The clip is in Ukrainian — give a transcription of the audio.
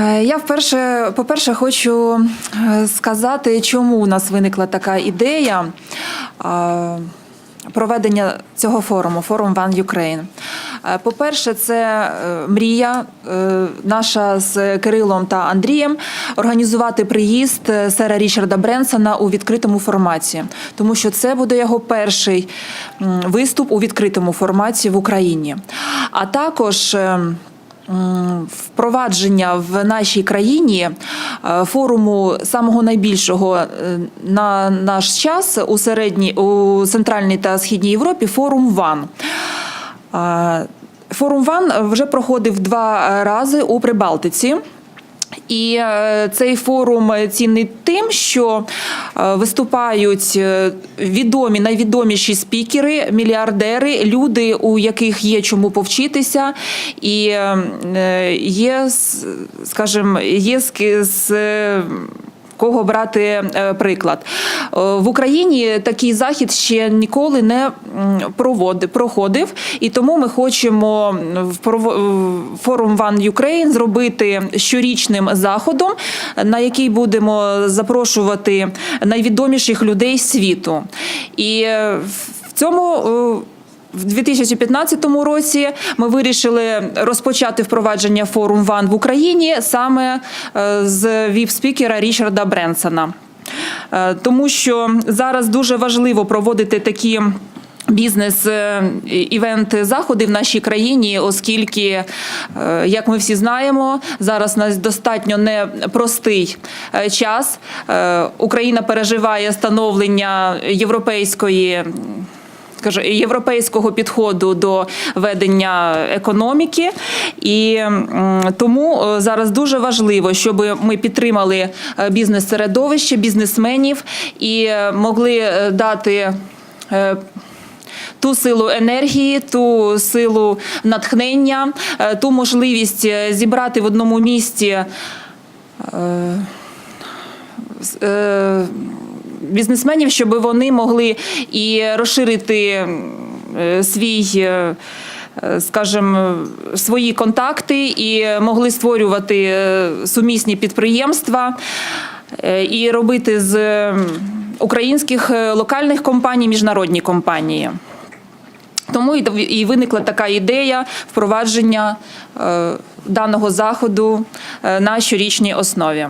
Е, Я вперше, по-перше, хочу е, сказати, чому у нас виникла така ідея е, проведення цього форуму, форум One Ukraine. По-перше, це мрія наша з Кирилом та Андрієм організувати приїзд сера Річарда Бренсона у відкритому форматі, тому що це буде його перший виступ у відкритому форматі в Україні. А також е, М, Впровадження в нашій країні е, форуму самого найбільшого е, на наш час у середній у центральній та східній Європі форум ВАН. Е, Форум ВАН вже проходив два рази у Прибалтиці. І е, цей форум цінний тим, що е, виступають е, відомі, найвідоміші спікери, мільярдери, люди, у яких є чому повчитися, і е, є, скажімо, є з, е, кого брати е, приклад. Е, В Україні такий захід ще ніколи не проходив, і тому ми хочемо в форум One Ukraine зробити щорічним заходом, на який будемо запрошувати найвідоміших людей світу. І е, в цьому. В 2015 році ми вирішили розпочати впровадження форум ВАН в Україні саме е, з віп-спікера Річарда Бренсона. Е, Тому що зараз дуже важливо проводити такі. Бізнес е, івент заходи в нашій країні, оскільки, як ми всі знаємо, зараз нас достатньо непростий час. Україна переживає становлення європейської скажу, європейського підходу до ведення економіки, і тому е, зараз дуже важливо, щоб ми підтримали е, бізнес-середовище, бізнесменів і е, могли дати. Ту силу енергії, ту силу натхнення, ту можливість зібрати в одному місці е, е, бізнесменів, щоб вони могли і розширити е, свій. е, е, Скажімо, свої контакти і могли створювати сумісні підприємства і робити з українських локальних компаній міжнародні компанії. Тому і виникла така ідея впровадження даного заходу на щорічній основі.